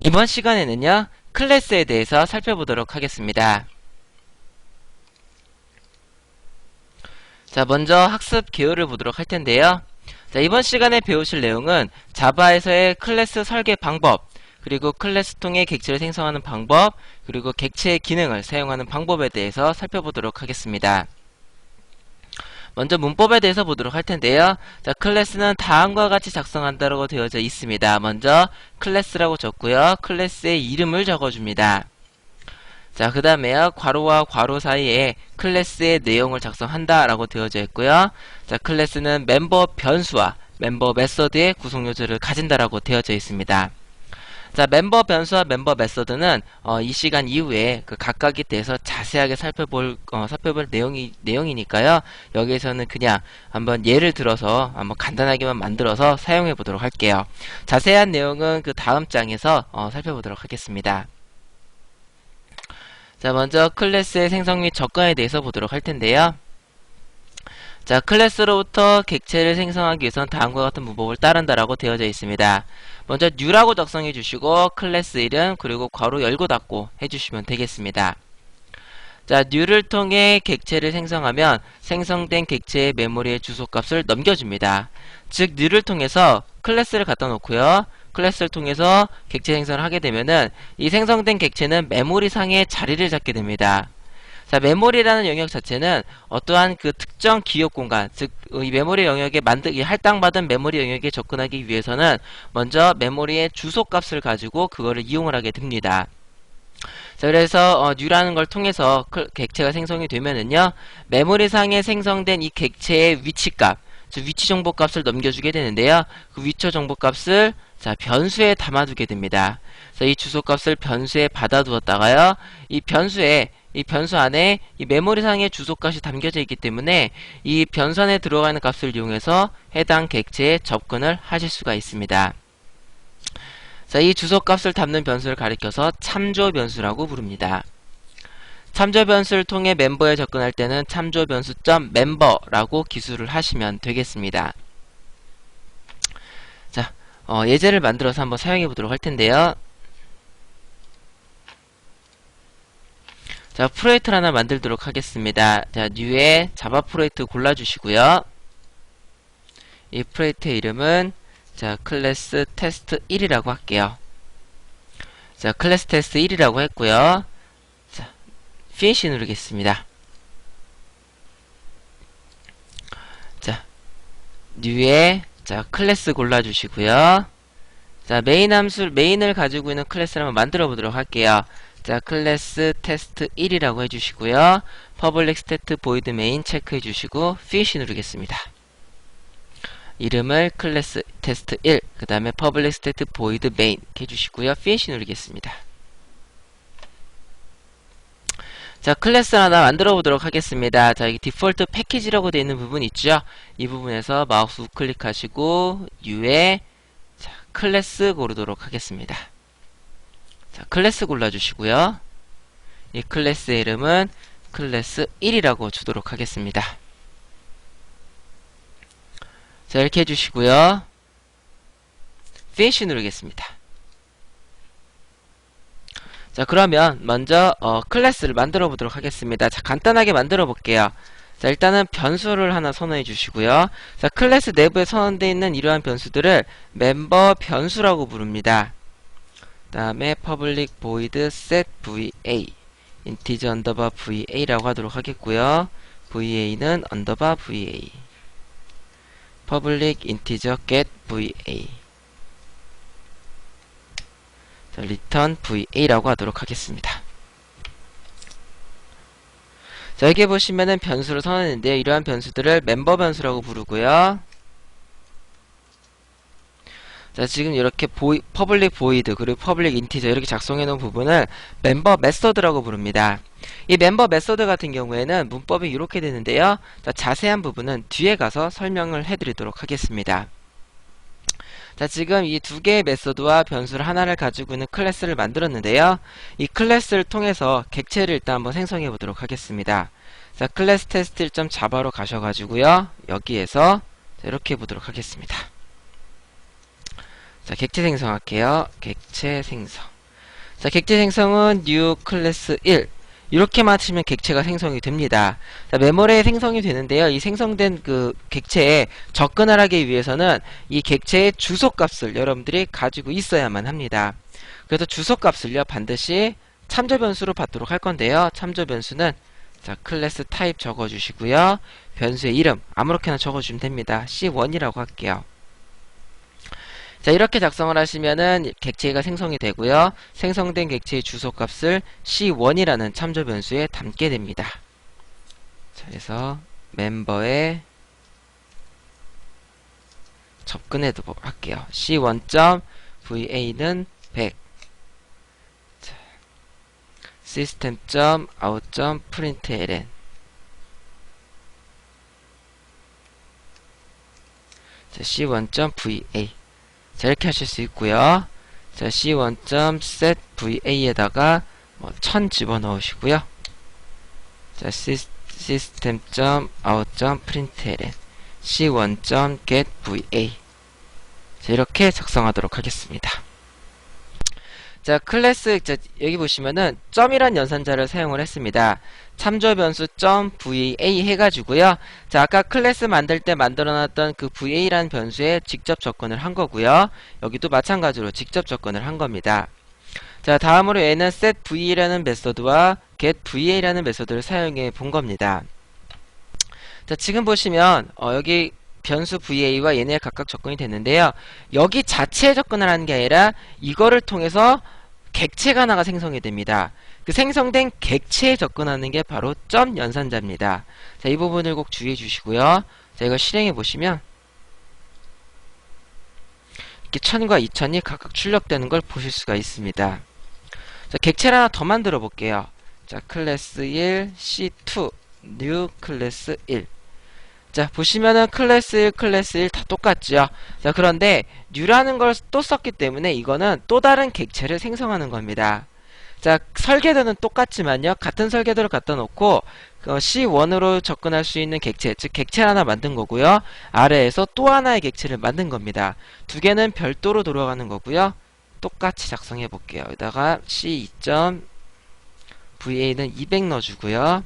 이번 시간에는요, 클래스에 대해서 살펴보도록 하겠습니다. 자, 먼저 학습 개요를 보도록 할 텐데요. 자, 이번 시간에 배우실 내용은 자바에서의 클래스 설계 방법, 그리고 클래스 통해 객체를 생성하는 방법, 그리고 객체의 기능을 사용하는 방법에 대해서 살펴보도록 하겠습니다. 먼저 문법에 대해서 보도록 할 텐데요. 자, 클래스는 다음과 같이 작성한다고 되어져 있습니다. 먼저 클래스라고 적고요. 클래스의 이름을 적어줍니다. 자, 그 다음에요. 괄호와 괄호 사이에 클래스의 내용을 작성한다라고 되어져 있고요. 자, 클래스는 멤버 변수와 멤버 메서드의 구성 요소를 가진다라고 되어져 있습니다. 자, 멤버 변수와 멤버 메서드는 어, 이 시간 이후에 그 각각에 대해서 자세하게 살펴볼 어, 살펴볼 내용이 내용이니까요. 여기에서는 그냥 한번 예를 들어서 한번 간단하게만 만들어서 사용해 보도록 할게요. 자세한 내용은 그 다음 장에서 어, 살펴보도록 하겠습니다. 자, 먼저 클래스의 생성 및 접근에 대해서 보도록 할 텐데요. 자, 클래스로부터 객체를 생성하기 위해서는 다음과 같은 문법을 따른다라고 되어져 있습니다. 먼저 new라고 작성해 주시고 클래스 이름 그리고 괄호 열고 닫고 해주시면 되겠습니다. 자, new를 통해 객체를 생성하면 생성된 객체의 메모리의 주소값을 넘겨줍니다. 즉 new를 통해서 클래스를 갖다 놓고요. 클래스를 통해서 객체 생성을 하게 되면은 이 생성된 객체는 메모리 상에 자리를 잡게 됩니다. 자, 메모리라는 영역 자체는 어떠한 그 특정 기억 공간, 즉, 이 메모리 영역에 만들, 이 할당받은 메모리 영역에 접근하기 위해서는 먼저 메모리의 주소 값을 가지고 그거를 이용을 하게 됩니다. 자, 그래서, 어, new라는 걸 통해서 클- 객체가 생성이 되면은요, 메모리상에 생성된 이 객체의 위치값, 즉, 위치 정보 값을 넘겨주게 되는데요, 그 위치 정보 값을 자, 변수에 담아두게 됩니다. 자, 이 주소 값을 변수에 받아두었다가요, 이 변수에 이 변수 안에 이 메모리상의 주소값이 담겨져 있기 때문에 이 변수 안에 들어가는 값을 이용해서 해당 객체에 접근을 하실 수가 있습니다. 자, 이 주소값을 담는 변수를 가리켜서 참조 변수라고 부릅니다. 참조 변수를 통해 멤버에 접근할 때는 참조 변수.멤버라고 멤버라고 기술을 하시면 되겠습니다. 자, 어, 예제를 만들어서 한번 사용해 보도록 할 텐데요. 자, 프로젝트를 하나 만들도록 하겠습니다. 자, new에 자바 프로젝트 골라주시고요. 이 프로젝트의 이름은 자, 클래스 테스트 1이라고 할게요. 자, 클래스 테스트 1이라고 했고요. 자, finish 누르겠습니다. 자, new에 자, 클래스 골라주시고요. 자, 메인 함수, 메인을 가지고 있는 클래스를 한번 만들어 보도록 할게요. 자, 클래스 테스트 1이라고 해주시고요. 퍼블릭 스태트 보이드 메인 체크해 주시고 finish 누르겠습니다. 이름을 클래스 테스트 1, 그 다음에 퍼블릭 스태트 보이드 메인 해주시고요. finish 누르겠습니다. 자, 클래스 하나 만들어 보도록 하겠습니다. 자, 여기 디폴트 패키지라고 되어 있는 부분 있죠? 이 부분에서 마우스 우클릭하시고 U에 자, 클래스 고르도록 하겠습니다. 자, 클래스 골라주시고요. 이 클래스의 이름은 클래스 1이라고 주도록 하겠습니다. 자, 이렇게 해주시고요. finish 누르겠습니다. 자, 그러면 먼저 어, 클래스를 만들어 보도록 하겠습니다. 자, 간단하게 만들어 볼게요. 자, 일단은 변수를 하나 선언해 주시고요. 자, 클래스 내부에 선언되어 있는 이러한 변수들을 멤버 변수라고 부릅니다. 다음에 public void set va integer underbar va라고 하도록 하겠고요. va는 underbar va public integer get va 자, return va라고 하도록 하겠습니다. 자, 여기 보시면은 변수를 선언했는데요. 이러한 변수들을 멤버 변수라고 부르고요. 자, 지금 이렇게 보이, 보이드 그리고 퍼블릭 인티저 이렇게 작성해 놓은 부분을 멤버 메서드라고 부릅니다. 이 멤버 메서드 같은 경우에는 문법이 이렇게 되는데요. 자, 자세한 부분은 뒤에 가서 설명을 해 드리도록 하겠습니다. 자, 지금 이 두 개의 메서드와 변수를 하나를 가지고 있는 클래스를 만들었는데요. 이 클래스를 통해서 객체를 일단 한번 생성해 보도록 하겠습니다. 자, 클래스 테스트 1.자바로 가셔가지고요. 여기에서 이렇게 해보도록 하겠습니다. 자, 객체 생성할게요. 객체 생성. 자, 객체 생성은 new 클래스 1. 이렇게만 치면 객체가 생성이 됩니다. 자, 메모리에 생성이 되는데요. 이 생성된 그 객체에 접근을 하기 위해서는 이 객체의 주소 값을 여러분들이 가지고 있어야만 합니다. 그래서 주소 값을요, 반드시 참조 변수로 받도록 할 건데요. 참조 변수는 자, 클래스 타입 적어주시고요. 변수의 이름 아무렇게나 적어주시면 됩니다. C1이라고 할게요. 자 이렇게 작성을 하시면은 객체가 생성이 되고요. 생성된 객체의 주소값을 C1이라는 참조 변수에 담게 됩니다. 자 그래서 멤버에 접근해 두도록 할게요. C1.va는 100 자, system.out.println 자, c1.va 자, 이렇게 하실 수 있고요. 자, c1.setva에다가 뭐, 1000 집어넣으시고요. 자, system.out.println c1.getva 자, 이렇게 작성하도록 하겠습니다. 자, 클래스, 자, 여기 보시면은, 점이란 연산자를 사용을 했습니다. 참조 변수 .va 해가지고요. 자, 아까 클래스 만들 때 만들어놨던 그 va라는 변수에 직접 접근을 한 거고요. 여기도 마찬가지로 직접 접근을 한 겁니다. 자, 다음으로 얘는 setva라는 메소드와 getva라는 메소드를 사용해 본 겁니다. 자, 지금 보시면, 어, 여기 변수 va와 얘네 각각 접근이 됐는데요. 여기 자체에 접근을 하는 게 아니라 이거를 통해서 객체가 하나가 생성이 됩니다. 그 생성된 객체에 접근하는 게 바로 점 연산자입니다. 자, 이 부분을 꼭 주의해 주시고요. 자, 이거 실행해 보시면 이렇게 1000과 2000이 각각 출력되는 걸 보실 수가 있습니다. 자, 객체를 하나 더 만들어 볼게요. 자, 클래스 1, C2, new 클래스 1. 자, 보시면은 클래스 1, 클래스 1 다 똑같죠. 자, 그런데 new라는 걸 또 썼기 때문에 이거는 또 다른 객체를 생성하는 겁니다. 자, 설계도는 똑같지만요. 같은 설계도를 갖다 놓고 어, C1으로 접근할 수 있는 객체, 즉 객체 하나 만든 거고요. 아래에서 또 하나의 객체를 만든 겁니다. 두 개는 별도로 돌아가는 거고요. 똑같이 작성해 볼게요. 여기다가 C2.va는 200 넣어주고요.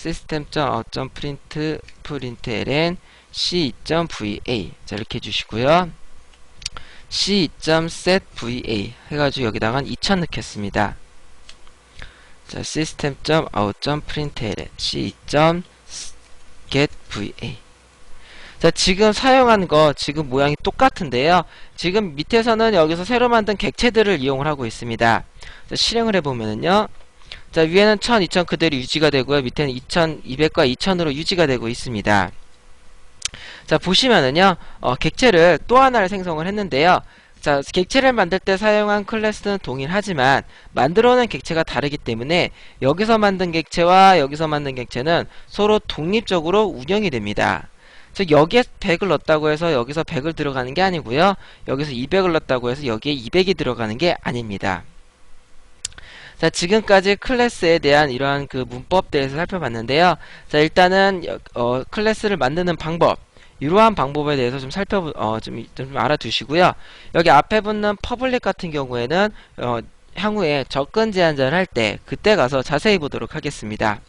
system.out.print println c2.va 자 이렇게 해주시고요. c2.setva 해가지고 여기다가 2000 넣겠습니다. 자, system.out.println c2.getva 자, 지금 사용한 거 지금 모양이 똑같은데요. 지금 밑에서는 여기서 새로 만든 객체들을 이용을 하고 있습니다. 자, 실행을 해보면은요. 자, 위에는 1000, 2000 그대로 유지가 되고요. 밑에는 2200과 2000으로 유지가 되고 있습니다. 자, 보시면은요, 어, 객체를 또 하나를 생성을 했는데요. 자, 객체를 만들 때 사용한 클래스는 동일하지만 만들어낸 객체가 다르기 때문에 여기서 만든 객체와 여기서 만든 객체는 서로 독립적으로 운영이 됩니다. 즉 여기에 100을 넣었다고 해서 여기서 100을 들어가는 게 아니고요. 여기서 200을 넣었다고 해서 여기에 200이 들어가는 게 아닙니다. 자, 지금까지 클래스에 대한 이러한 그 문법 대해서 살펴봤는데요. 자, 일단은 어, 클래스를 만드는 방법 이러한 방법에 대해서 좀 살펴 어, 좀, 좀 알아두시고요. 여기 앞에 붙는 퍼블릭 같은 경우에는 어, 향후에 접근 제한자를 할 때 그때 가서 자세히 보도록 하겠습니다.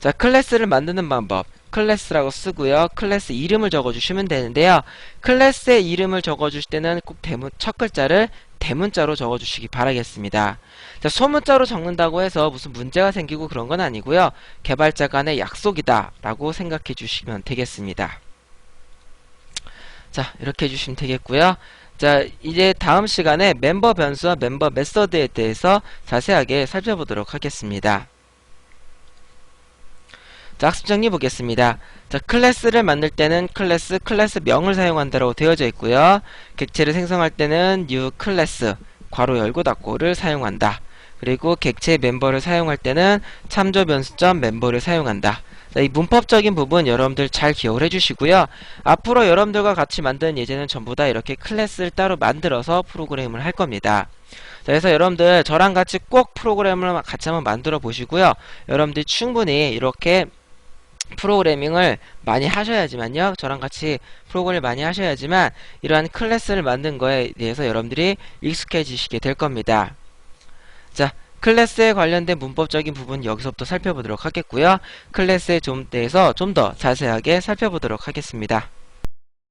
자, 클래스를 만드는 방법. 클래스라고 쓰고요. 클래스 이름을 적어주시면 되는데요. 클래스의 이름을 적어주실 때는 꼭 대문 첫 글자를 대문자로 적어주시기 바라겠습니다. 자, 소문자로 적는다고 해서 무슨 문제가 생기고 그런 건 아니고요. 개발자 간의 약속이다 라고 생각해 주시면 되겠습니다. 자, 이렇게 해주시면 되겠고요. 자, 이제 다음 시간에 멤버 변수와 멤버 메서드에 대해서 자세하게 살펴보도록 하겠습니다. 자, 학습 정리 보겠습니다. 자, 클래스를 만들 때는 클래스, 클래스 명을 사용한다고 되어져 있고요. 객체를 생성할 때는 new 클래스, 괄호 열고 닫고를 사용한다. 그리고 객체 멤버를 사용할 때는 참조 변수점 멤버를 사용한다. 자, 이 문법적인 부분 여러분들 잘 기억을 해주시고요. 앞으로 여러분들과 같이 만드는 예제는 전부 다 이렇게 클래스를 따로 만들어서 프로그램을 할 겁니다. 자, 그래서 여러분들 저랑 같이 꼭 프로그램을 같이 한번 만들어 보시고요. 여러분들이 충분히 이렇게 프로그래밍을 많이 하셔야지만요. 저랑 같이 프로그램을 많이 하셔야지만 이러한 클래스를 만든 거에 대해서 여러분들이 익숙해지시게 될 겁니다. 자, 클래스에 관련된 문법적인 부분 여기서부터 살펴보도록 하겠고요. 클래스에 좀 대해서 좀 더 자세하게 살펴보도록 하겠습니다.